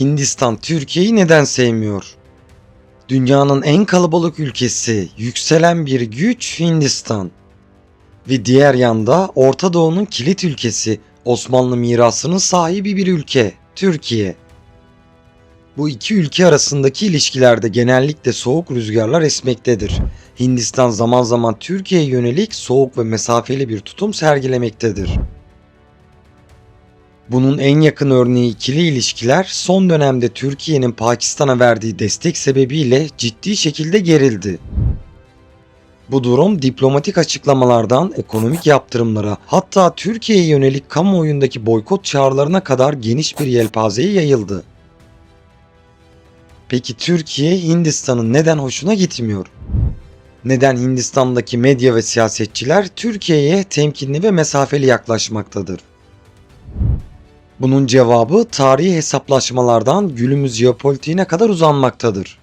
Hindistan Türkiye'yi neden sevmiyor? Dünyanın en kalabalık ülkesi, yükselen bir güç Hindistan. Ve diğer yanda Orta Doğu'nun kilit ülkesi, Osmanlı mirasının sahibi bir ülke, Türkiye. Bu iki ülke arasındaki ilişkilerde genellikle soğuk rüzgarlar esmektedir. Hindistan zaman zaman Türkiye'ye yönelik soğuk ve mesafeli bir tutum sergilemektedir. Bunun en yakın örneği ikili ilişkiler son dönemde Türkiye'nin Pakistan'a verdiği destek sebebiyle ciddi şekilde gerildi. Bu durum diplomatik açıklamalardan ekonomik yaptırımlara hatta Türkiye'ye yönelik kamuoyundaki boykot çağrılarına kadar geniş bir yelpazeye yayıldı. Peki Türkiye Hindistan'ın neden hoşuna gitmiyor? Neden Hindistan'daki medya ve siyasetçiler Türkiye'ye temkinli ve mesafeli yaklaşmaktadır? Bunun cevabı tarihi hesaplaşmalardan günümüz jeopolitiğine kadar uzanmaktadır.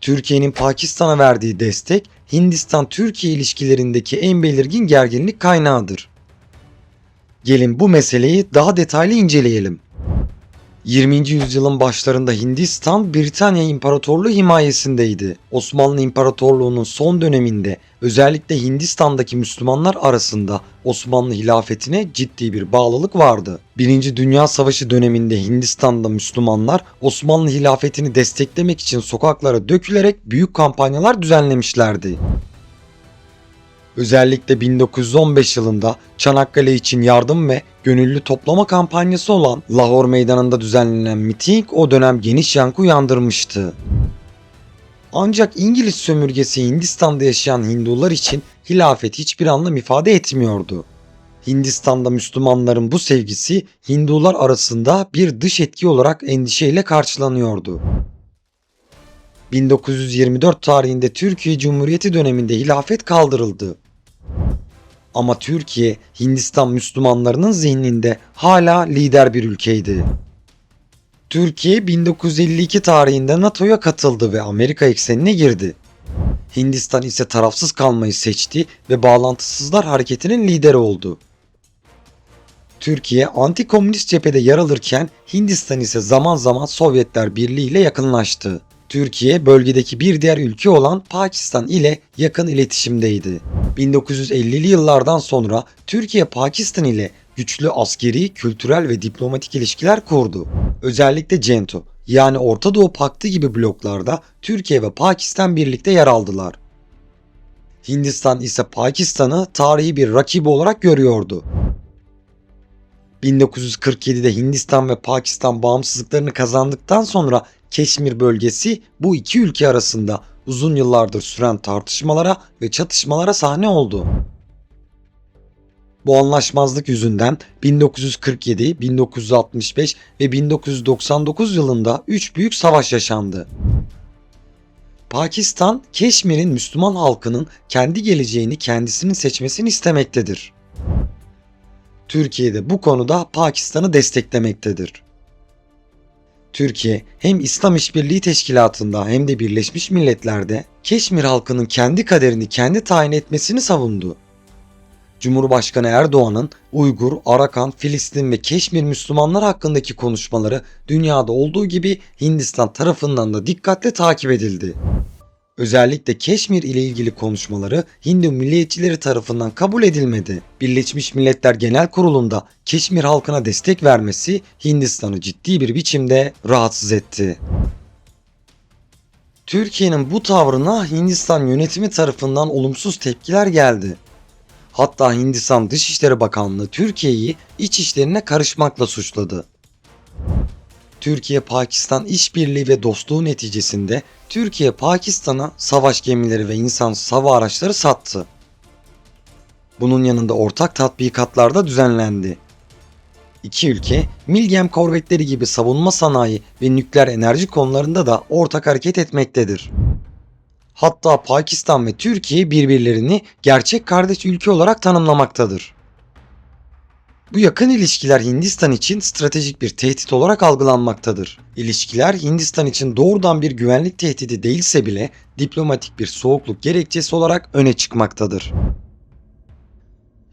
Türkiye'nin Pakistan'a verdiği destek Hindistan-Türkiye ilişkilerindeki en belirgin gerginlik kaynağıdır. Gelin bu meseleyi daha detaylı inceleyelim. 20. yüzyılın başlarında Hindistan Britanya İmparatorluğu himayesindeydi. Osmanlı İmparatorluğu'nun son döneminde özellikle Hindistan'daki Müslümanlar arasında Osmanlı hilafetine ciddi bir bağlılık vardı. Birinci Dünya Savaşı döneminde Hindistan'da Müslümanlar Osmanlı hilafetini desteklemek için sokaklara dökülerek büyük kampanyalar düzenlemişlerdi. Özellikle 1915 yılında Çanakkale için yardım ve gönüllü toplama kampanyası olan Lahor Meydanı'nda düzenlenen miting o dönem geniş yankı uyandırmıştı. Ancak İngiliz sömürgesi Hindistan'da yaşayan Hindular için hilafet hiçbir anlam ifade etmiyordu. Hindistan'da Müslümanların bu sevgisi Hindular arasında bir dış etki olarak endişeyle karşılanıyordu. 1924 tarihinde Türkiye Cumhuriyeti döneminde hilafet kaldırıldı. Ama Türkiye, Hindistan Müslümanlarının zihninde hala lider bir ülkeydi. Türkiye 1952 tarihinde NATO'ya katıldı ve Amerika eksenine girdi. Hindistan ise tarafsız kalmayı seçti ve bağlantısızlar hareketinin lideri oldu. Türkiye anti-komünist cephede yer alırken Hindistan ise zaman zaman Sovyetler Birliği ile yakınlaştı. Türkiye bölgedeki bir diğer ülke olan Pakistan ile yakın iletişimdeydi. 1950'li yıllardan sonra Türkiye Pakistan ile güçlü askeri, kültürel ve diplomatik ilişkiler kurdu. Özellikle CENTO yani Orta Doğu Paktı gibi bloklarda Türkiye ve Pakistan birlikte yer aldılar. Hindistan ise Pakistan'ı tarihi bir rakibi olarak görüyordu. 1947'de Hindistan ve Pakistan bağımsızlıklarını kazandıktan sonra Keşmir bölgesi bu iki ülke arasında uzun yıllardır süren tartışmalara ve çatışmalara sahne oldu. Bu anlaşmazlık yüzünden 1947, 1965 ve 1999 yılında 3 büyük savaş yaşandı. Pakistan, Keşmir'in Müslüman halkının kendi geleceğini kendisinin seçmesini istemektedir. Türkiye de bu konuda Pakistan'ı desteklemektedir. Türkiye hem İslam İşbirliği Teşkilatı'nda hem de Birleşmiş Milletler'de Keşmir halkının kendi kaderini kendi tayin etmesini savundu. Cumhurbaşkanı Erdoğan'ın Uygur, Arakan, Filistin ve Keşmir Müslümanlar hakkındaki konuşmaları dünyada olduğu gibi Hindistan tarafından da dikkatle takip edildi. Özellikle Keşmir ile ilgili konuşmaları Hindu milliyetçileri tarafından kabul edilmedi. Birleşmiş Milletler Genel Kurulu'nda Keşmir halkına destek vermesi Hindistan'ı ciddi bir biçimde rahatsız etti. Türkiye'nin bu tavrına Hindistan yönetimi tarafından olumsuz tepkiler geldi. Hatta Hindistan Dışişleri Bakanlığı Türkiye'yi iç işlerine karışmakla suçladı. Türkiye-Pakistan işbirliği ve dostluğu neticesinde Türkiye Pakistan'a savaş gemileri ve insansız hava araçları sattı. Bunun yanında ortak tatbikatlar da düzenlendi. İki ülke Milgem korvetleri gibi savunma sanayi ve nükleer enerji konularında da ortak hareket etmektedir. Hatta Pakistan ve Türkiye birbirlerini gerçek kardeş ülke olarak tanımlamaktadır. Bu yakın ilişkiler Hindistan için stratejik bir tehdit olarak algılanmaktadır. İlişkiler Hindistan için doğrudan bir güvenlik tehdidi değilse bile diplomatik bir soğukluk gerekçesi olarak öne çıkmaktadır.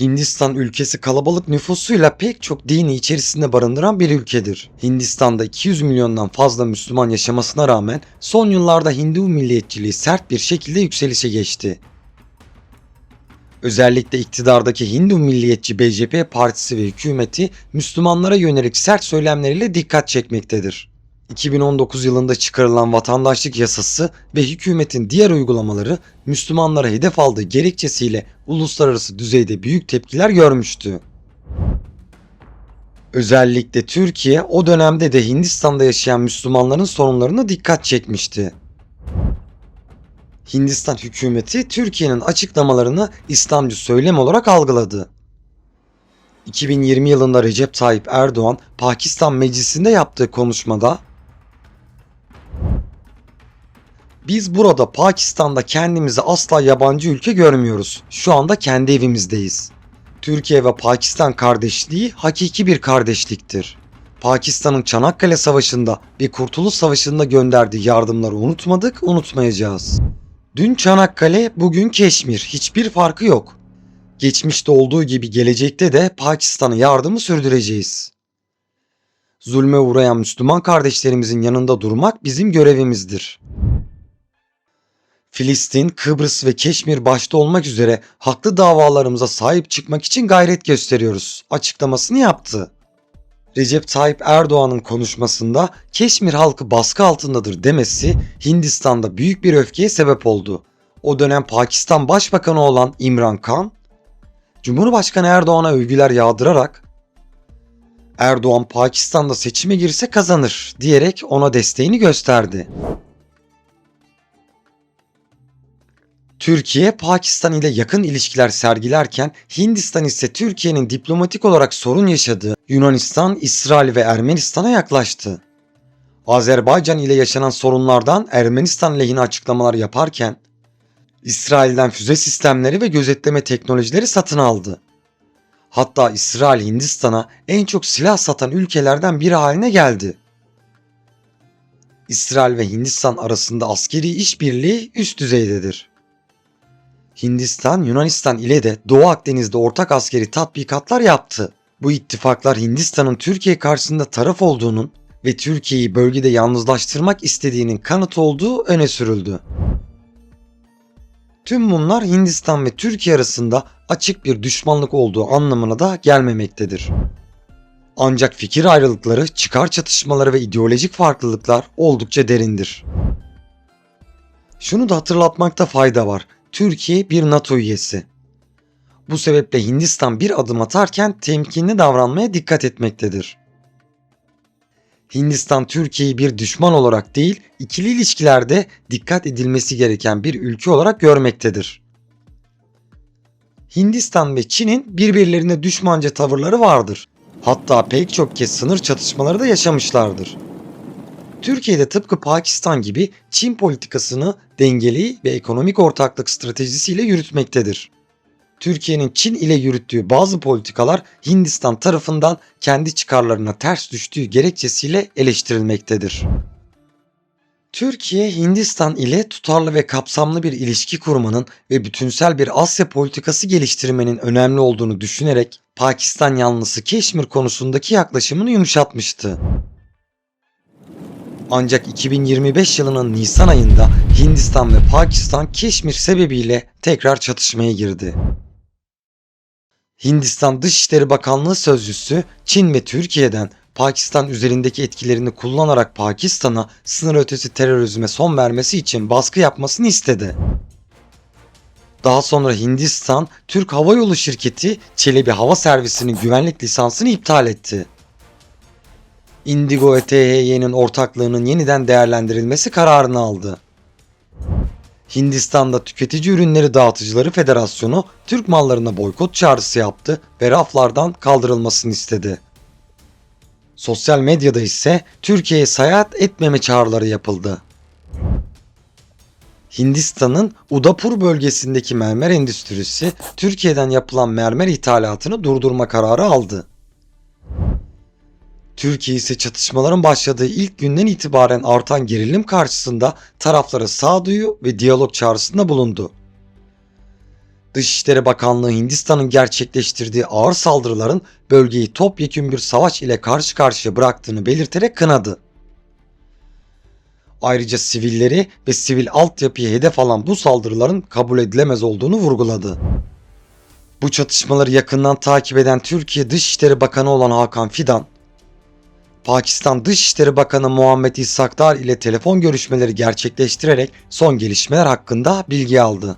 Hindistan ülkesi kalabalık nüfusuyla pek çok dini içerisinde barındıran bir ülkedir. Hindistan'da 200 milyondan fazla Müslüman yaşamasına rağmen son yıllarda Hindu milliyetçiliği sert bir şekilde yükselişe geçti. Özellikle iktidardaki Hindu milliyetçi BJP partisi ve hükümeti Müslümanlara yönelik sert söylemleriyle dikkat çekmektedir. 2019 yılında çıkarılan vatandaşlık yasası ve hükümetin diğer uygulamaları Müslümanlara hedef aldığı gerekçesiyle uluslararası düzeyde büyük tepkiler görmüştü. Özellikle Türkiye o dönemde de Hindistan'da yaşayan Müslümanların sorunlarına dikkat çekmişti. Hindistan hükümeti Türkiye'nin açıklamalarını İslamcı söylem olarak algıladı. 2020 yılında Recep Tayyip Erdoğan Pakistan Meclisi'nde yaptığı konuşmada Biz burada Pakistan'da kendimizi asla yabancı ülke görmüyoruz. Şu anda kendi evimizdeyiz. Türkiye ve Pakistan kardeşliği hakiki bir kardeşliktir. Pakistan'ın Çanakkale Savaşı'nda ve Kurtuluş Savaşı'nda gönderdiği yardımları unutmadık, unutmayacağız. Dün Çanakkale, bugün Keşmir. Hiçbir farkı yok. Geçmişte olduğu gibi gelecekte de Pakistan'a yardımı sürdüreceğiz. Zulme uğrayan Müslüman kardeşlerimizin yanında durmak bizim görevimizdir. Filistin, Kıbrıs ve Keşmir başta olmak üzere haklı davalarımıza sahip çıkmak için gayret gösteriyoruz açıklamasını yaptı. Recep Tayyip Erdoğan'ın konuşmasında Keşmir halkı baskı altındadır demesi Hindistan'da büyük bir öfkeye sebep oldu. O dönem Pakistan Başbakanı olan İmran Khan, Cumhurbaşkanı Erdoğan'a övgüler yağdırarak Erdoğan Pakistan'da seçime girse kazanır diyerek ona desteğini gösterdi. Türkiye, Pakistan ile yakın ilişkiler sergilerken Hindistan ise Türkiye'nin diplomatik olarak sorun yaşadığı Yunanistan, İsrail ve Ermenistan'a yaklaştı. Azerbaycan ile yaşanan sorunlardan Ermenistan lehine açıklamalar yaparken İsrail'den füze sistemleri ve gözetleme teknolojileri satın aldı. Hatta İsrail Hindistan'a en çok silah satan ülkelerden biri haline geldi. İsrail ve Hindistan arasında askeri işbirliği üst düzeydedir. Hindistan, Yunanistan ile de Doğu Akdeniz'de ortak askeri tatbikatlar yaptı. Bu ittifaklar Hindistan'ın Türkiye karşısında taraf olduğunun ve Türkiye'yi bölgede yalnızlaştırmak istediğinin kanıtı olduğu öne sürüldü. Tüm bunlar Hindistan ve Türkiye arasında açık bir düşmanlık olduğu anlamına da gelmemektedir. Ancak fikir ayrılıkları, çıkar çatışmaları ve ideolojik farklılıklar oldukça derindir. Şunu da hatırlatmakta fayda var. Türkiye bir NATO üyesi. Bu sebeple Hindistan bir adım atarken temkinli davranmaya dikkat etmektedir. Hindistan Türkiye'yi bir düşman olarak değil, ikili ilişkilerde dikkat edilmesi gereken bir ülke olarak görmektedir. Hindistan ve Çin'in birbirlerine düşmanca tavırları vardır. Hatta pek çok kez sınır çatışmaları da yaşamışlardır. Türkiye'de tıpkı Pakistan gibi Çin politikasını dengeli ve ekonomik ortaklık stratejisiyle yürütmektedir. Türkiye'nin Çin ile yürüttüğü bazı politikalar Hindistan tarafından kendi çıkarlarına ters düştüğü gerekçesiyle eleştirilmektedir. Türkiye, Hindistan ile tutarlı ve kapsamlı bir ilişki kurmanın ve bütünsel bir Asya politikası geliştirmenin önemli olduğunu düşünerek Pakistan yanlısı Keşmir konusundaki yaklaşımını yumuşatmıştı. Ancak 2025 yılının Nisan ayında Hindistan ve Pakistan Keşmir sebebiyle tekrar çatışmaya girdi. Hindistan Dışişleri Bakanlığı sözcüsü Çin ve Türkiye'den Pakistan üzerindeki etkilerini kullanarak Pakistan'a sınır ötesi terörizme son vermesi için baskı yapmasını istedi. Daha sonra Hindistan, Türk Hava Yolu şirketi Çelebi Hava Servisi'nin güvenlik lisansını iptal etti. Indigo ve THY'nin ortaklığının yeniden değerlendirilmesi kararını aldı. Hindistan'da Tüketici Ürünleri Dağıtıcıları Federasyonu Türk mallarına boykot çağrısı yaptı ve raflardan kaldırılmasını istedi. Sosyal medyada ise Türkiye'ye seyahat etmeme çağrıları yapıldı. Hindistan'ın Udapur bölgesindeki mermer endüstrisi Türkiye'den yapılan mermer ithalatını durdurma kararı aldı. Türkiye ise çatışmaların başladığı ilk günden itibaren artan gerilim karşısında taraflara sağduyu ve diyalog çağrısında bulundu. Dışişleri Bakanlığı Hindistan'ın gerçekleştirdiği ağır saldırıların bölgeyi topyekün bir savaş ile karşı karşıya bıraktığını belirterek kınadı. Ayrıca sivilleri ve sivil altyapıyı hedef alan bu saldırıların kabul edilemez olduğunu vurguladı. Bu çatışmaları yakından takip eden Türkiye Dışişleri Bakanı olan Hakan Fidan, Pakistan Dışişleri Bakanı Muhammed İshakdar ile telefon görüşmeleri gerçekleştirerek son gelişmeler hakkında bilgi aldı.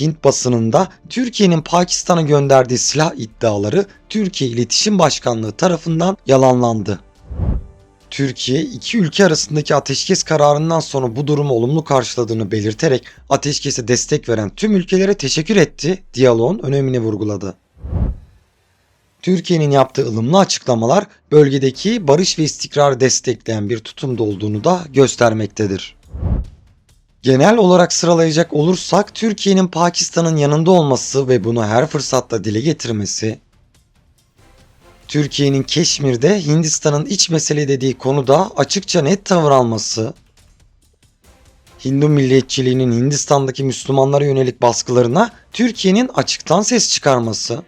Hint basınında Türkiye'nin Pakistan'a gönderdiği silah iddiaları Türkiye İletişim Başkanlığı tarafından yalanlandı. Türkiye iki ülke arasındaki ateşkes kararından sonra bu durumu olumlu karşıladığını belirterek ateşkese destek veren tüm ülkelere teşekkür etti, diyaloğun önemini vurguladı. Türkiye'nin yaptığı ılımlı açıklamalar bölgedeki barış ve istikrarı destekleyen bir tutumda olduğunu da göstermektedir. Genel olarak sıralayacak olursak Türkiye'nin Pakistan'ın yanında olması ve bunu her fırsatta dile getirmesi, Türkiye'nin Keşmir'de Hindistan'ın iç mesele dediği konuda açıkça net tavır alması, Hindu milliyetçiliğinin Hindistan'daki Müslümanlara yönelik baskılarına Türkiye'nin açıktan ses çıkarması,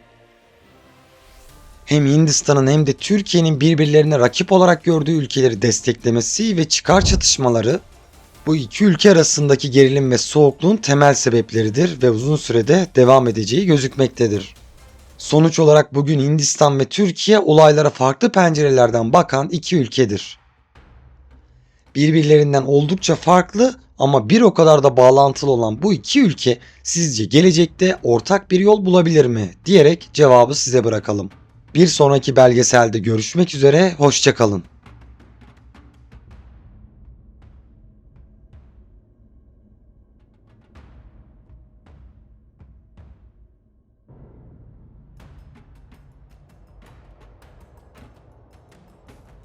hem Hindistan'ın hem de Türkiye'nin birbirlerine rakip olarak gördüğü ülkeleri desteklemesi ve çıkar çatışmaları bu iki ülke arasındaki gerilim ve soğukluğun temel sebepleridir ve uzun sürede devam edeceği gözükmektedir. Sonuç olarak bugün Hindistan ve Türkiye olaylara farklı pencerelerden bakan iki ülkedir. Birbirlerinden oldukça farklı ama bir o kadar da bağlantılı olan bu iki ülke sizce gelecekte ortak bir yol bulabilir mi diyerek cevabı size bırakalım. Bir sonraki belgeselde görüşmek üzere, hoşçakalın.